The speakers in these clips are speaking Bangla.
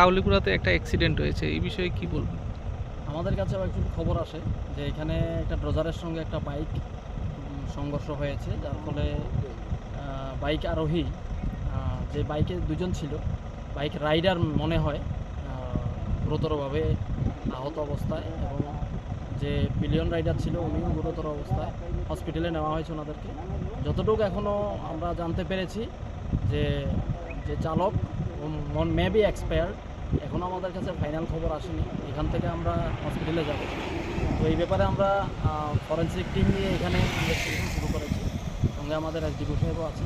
কাউলিপুরাতে একটা অ্যাক্সিডেন্ট হয়েছে, এই বিষয়ে কি বলবেন? আমাদের কাছে খবর আসে যে এখানে একটা ড্রজারের সঙ্গে একটা বাইক সংঘর্ষ হয়েছে, যার ফলে বাইক আরোহী যে বাইকে দুজন ছিল, বাইক রাইডার মনে হয় গুরুতরভাবে আহত অবস্থায় এবং যে বিলিয়ন রাইডার ছিল উনিও গুরুতর অবস্থায় হসপিটালে নেওয়া হয়েছে ওনাদেরকে। যতটুকু এখনও আমরা জানতে পেরেছি যে যে চালক মে বি এক্সপায়ার্ড এখনও আমাদের কাছে ফাইনাল খবর আসেনি। এখান থেকে আমরা হসপিটালে যাব। তো এই ব্যাপারে আমরা ফরেন্সিক টিম নিয়ে এখানে ইনভেস্টিগেশন শুরু করেছি। সঙ্গে আমাদের এসডিপি সাহেবও আছে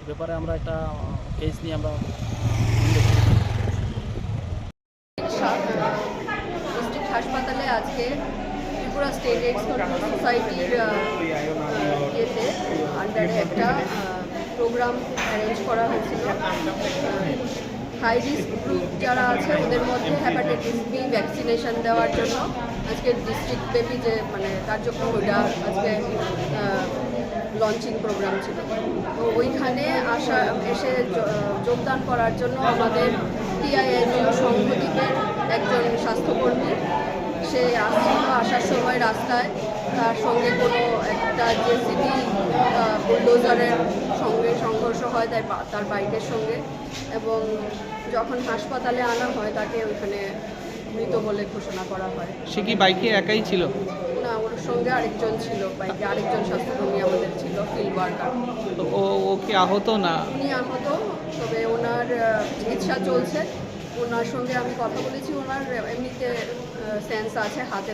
এই ব্যাপারে আমরা একটা কেস নিয়ে আমরা হাসপাতালে আজকে ত্রিপুরা স্টেট কন্ট্রোল সোসাইটির ইয়েতে আন্ডারে একটা প্রোগ্রাম অ্যারেঞ্জ করা হয়েছিল। হাই রিস্ক গ্রুপ যারা আছে, ওদের মধ্যে হ্যাপাটাইটিস বি ভ্যাকসিনেশন দেওয়ার জন্য আজকে ডিস্ট্রিক্ট ব্যাপী যে মানে কার্যক্রম, ওইটা আজকে লঞ্চিং প্রোগ্রাম ছিল। তো ওইখানে আসা, এসে যোগদান করার জন্য আমাদের টিআইএনজিও সংঘদ্বীপের একজন স্বাস্থ্যকর্মী, সে আসছিল আসার সময় রাস্তায়। তার সঙ্গে কোনো একটা জেসিবি বুলডোজারের সঙ্গে হয় তাই তার বাইকের সঙ্গে এবং যখন হাসপাতালে আনা হয় তাকে ওইখানে মৃত বলে ঘোষণা করা হয়। সে কি বাইকে একাই ছিল? না ওর সঙ্গে আরেকজন ছিল বাইকে আরেকজন স্বাস্থ্যকর্মী আমাদের ছিল ফিল্ড ওয়ার্কার। ও ও কি আহত না? উনি আহত তবে ওনার চিকিৎসা চলছে। ওনার সঙ্গে আমি কথা বলেছি ওনার এমনিতে সেন্স আছে হাতে